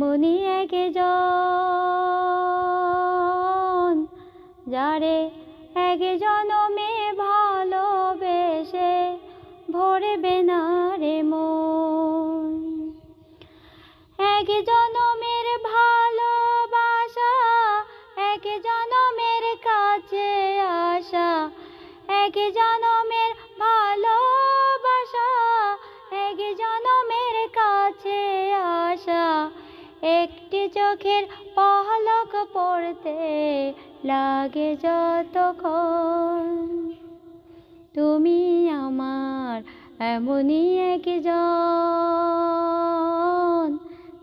এমনই একজন, যারে এক জনমে ভালোবেসে ভরবে না রে মন। এক জনমের ভালোবাসা এক জনমের কাছে আসা এক জনমের চোখের পলক পড়তে লাগে যতক্ষণ। তুমি আমার এমনই একজন,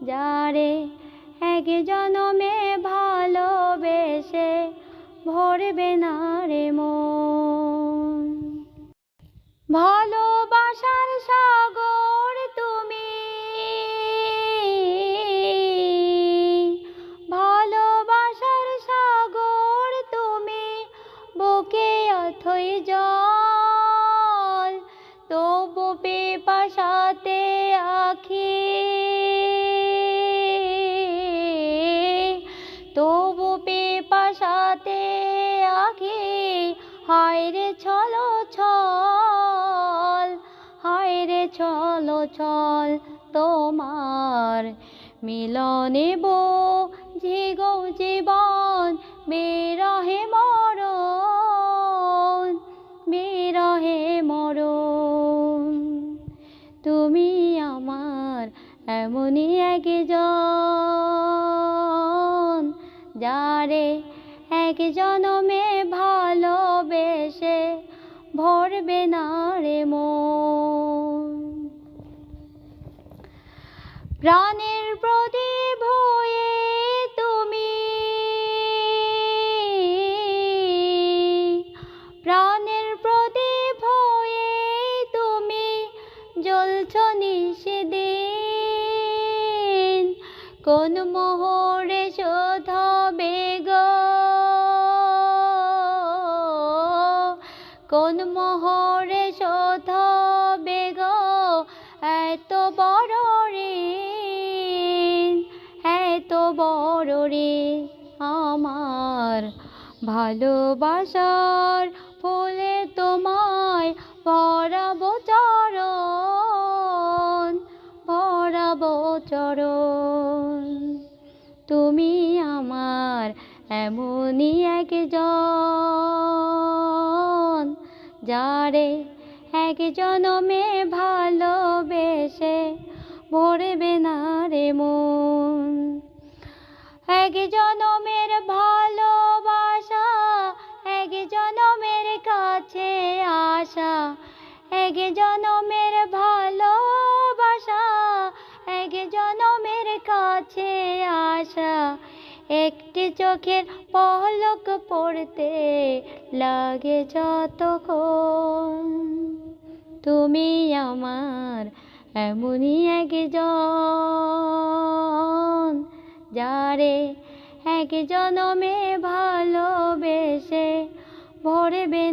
যারে এক জনমে ভালোবেসে ভরবে না রে মন। ভালোবাসার পেপাসাতে আখি। তবু পেপাসাতে আখি। হায় রে ছলো ছল হায় রে ছলো ছল তোমার মিলনে বো জীবন বিরহে মরণ এমনই একজন যারে এক জনমে ভালোবেসে ভরবে না রে মন। প্রাণের প্রদীপ হয়ে তুমি প্রাণের প্রদীপ হয়ে তুমি জ্বলছ নিষেদিন কোন মোহরে শোধবে গো? কোন মোহরে শোধবে গো? এত বড় ঋণ এত বড় ঋণ আমার ভালোবাসার ফুলে তোমায় পরাবো চরণ পরাবো চরণ। তুমি আমার এমনই একজন যারে এক জনমে ভালোবেসে ভরবে না রে মন। এক জনমের ভালোবাসা এক জনমের কাছে আসা এক জনমের জনমের কাছে আসা। একটি চোখের পলক পড়তে লাগে যতক্ষণ। তুমি আমার এমনই একজন, যারে এক জনমে ভালোবেসে ভরবে